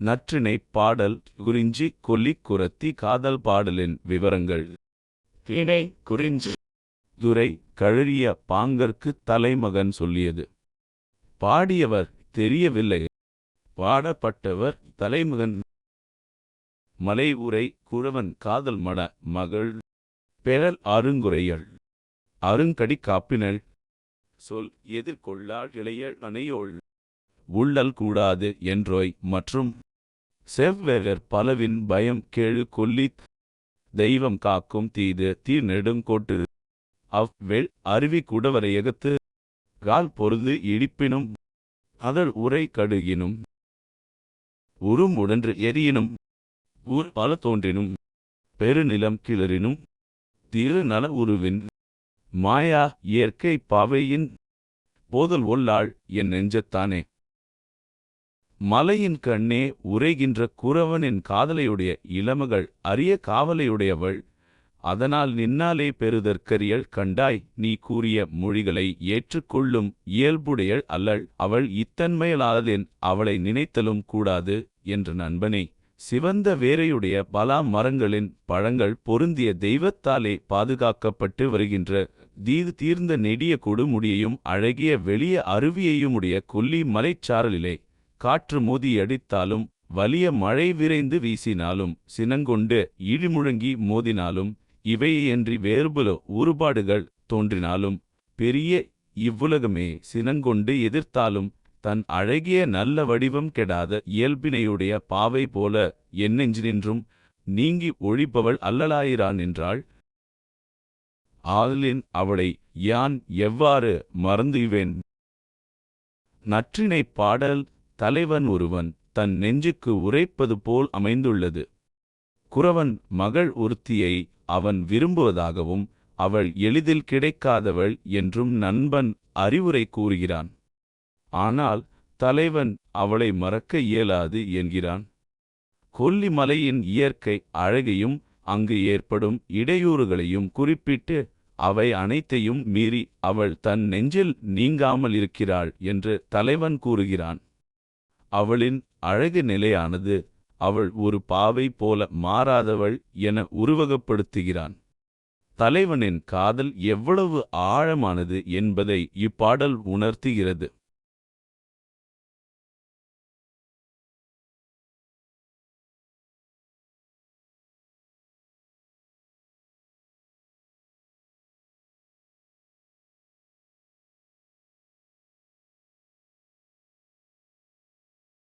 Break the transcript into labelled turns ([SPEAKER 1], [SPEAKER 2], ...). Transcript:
[SPEAKER 1] நற்றிணை பாடல் குறிஞ்சி கொல்லி குரத்தி காதல் பாடலின் விவரங்கள்.
[SPEAKER 2] திணை குறிஞ்சி.
[SPEAKER 1] துரை கழறிய பாங்கற்கு தலைமகன் சொல்லியது. பாடியவர் தெரியவில்லை. பாடப்பட்டவர் தலைமகன். மலை உரை குழவன் காதல் மட மகள். பெறல் அருங்குறையள். அருங்கடி காப்பினள். சொல் எதிர்கொள்ளாள் இளைய அணையோள். உள்ளல் கூடாது என்றோய் மற்றும் செவ்வேறர் பலவின் பயம் கேழு கொல்லித் தெய்வம் காக்கும் தீது தீர் நெடுங்கோட்டு அவ் வெள் அருவி குடவரையகத்து கால் பொருது இடிப்பினும் அதழ் உரை கடுகினும். உரும் உடன்று எரியினும் ஊர் பல தோன்றினும் பெருநிலம் கிளறினும் திரு நல உருவின் மாயா இயற்கை பாவையின் போதல் ஒல்லாள் என் நெஞ்சத்தானே. மலையின் கண்ணே உரைகின்ற குறவனின் காதலையுடைய இளமகள் அரிய காவலையுடையவள் அதனால் நின்னாலே பெருதற்கரியள் கண்டாய் நீ கூறிய மொழிகளை ஏற்றுக்கொள்ளும் இயல்புடையள் அல்லள் அவள் இத்தன்மையலாதலின் அவளை நினைத்தலும் கூடாது என்ற நண்பனே. சிவந்த வேரையுடைய பலா மரங்களின் பழங்கள் பொருந்திய தெய்வத்தாலே பாதுகாக்கப்பட்டு வருகின்ற தீது தீர்ந்த நெடிய கொடுமுடியையும் அழகிய வெளிய அருவியையுமுடைய கொல்லி மலைச்சாரலிலே காற்று மோதி அடித்தாலும் வலிய மழை விரைந்து வீசினாலும் சினங்கொண்டு இழிமுழங்கி மோதினாலும் இவையன்றி வேறுபல ஊறுபாடுகள் தோன்றினாலும் பெரிய இவ்வுலகமே சினங்கொண்டு எதிர்த்தாலும் தன் அழகிய நல்ல வடிவம் கெடாத இயல்பினையுடைய பாவை போல என்னெஞ்சினின்றும் நீங்கி ஒழிப்பவள் அல்லலாயிரான் என்றாள். ஆதலின் அவளை யான் எவ்வாறு மறந்துவேன்? நற்றினை பாடல் தலைவன் ஒருவன் தன் நெஞ்சுக்கு உரைப்பது போல் அமைந்துள்ளது. குறவன் மகள் ஒருத்தியை அவன் விரும்புவதாகவும் அவள் எளிதில் கிடைக்காதவள் என்றும் நண்பன் அறிவுரை கூறுகிறான். ஆனால் தலைவன் அவளை மறக்க இயலாது என்கிறான். கொல்லிமலையின் இயற்கை அழகையும் அங்கு ஏற்படும் இடையூறுகளையும் குறிப்பிட்டு அவை அனைத்தையும் மீறி அவள் தன் நெஞ்சில் நீங்காமல் இருக்கிறாள் என்று தலைவன் கூறுகிறான். அவளின் அழகு நிலையானது அவள் ஒரு பாவை போல மாறாதவள் என உருவகப்படுத்துகிறான். தலைவனின் காதல் எவ்வளவு ஆழமானது என்பதை இப்பாடல் உணர்த்துகிறது.